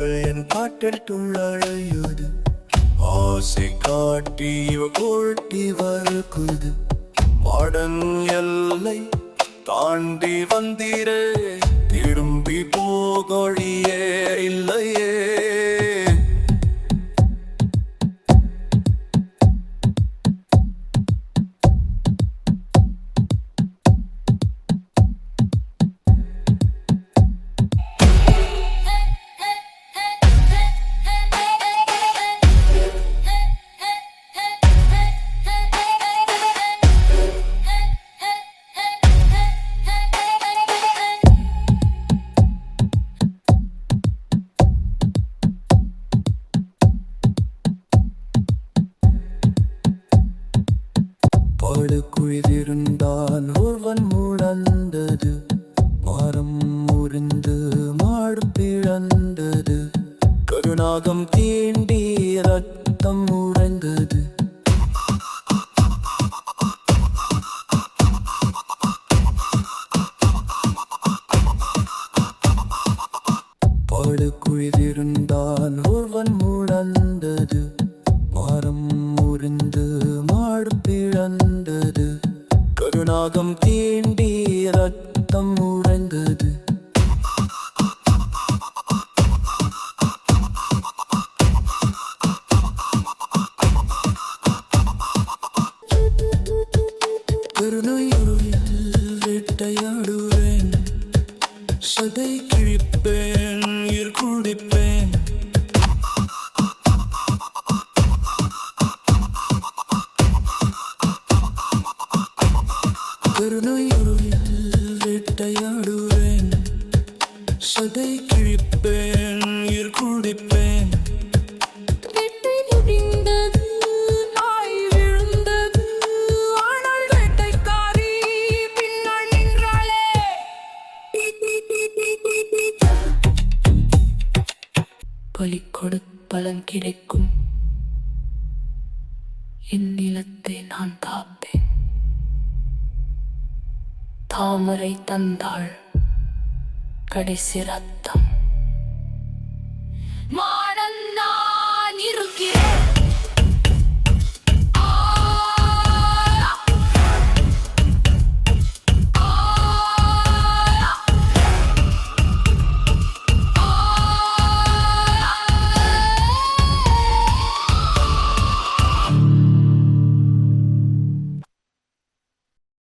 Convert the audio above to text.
காட்டட்டுள்ளழையுது ஆசை காட்டி இவ வருக்குது மடன் எல்லை தாண்டி வந்திரே திரும்பி போகொழியே இல்லையே. படுக்குழிதிருந்தான் ஒருவன் முழந்தது. மரம் முறிந்து மாடு பிழந்தது. கருணாகம் தீண்டி ரத்தம் உறைந்தது. படுக்குழிதிருந்தான் ஒருவன் ஒரு நாகம் தீண்டி ரத்தம் உறைந்தது திருநுயிருளில் சதை கிழிப்பேன் உயிர் குடிப்பேன். திருநுயிருளில் வேட்டையாடுவேன். சதை கிழிப்பேன் உயிர் குடிப்பேன். பலி கொடுப்பலன் கிடைக்கும். என் நிலத்தை நான் காப்பேன். தாமரை தந்தாள். கடைசி ரத்தம்.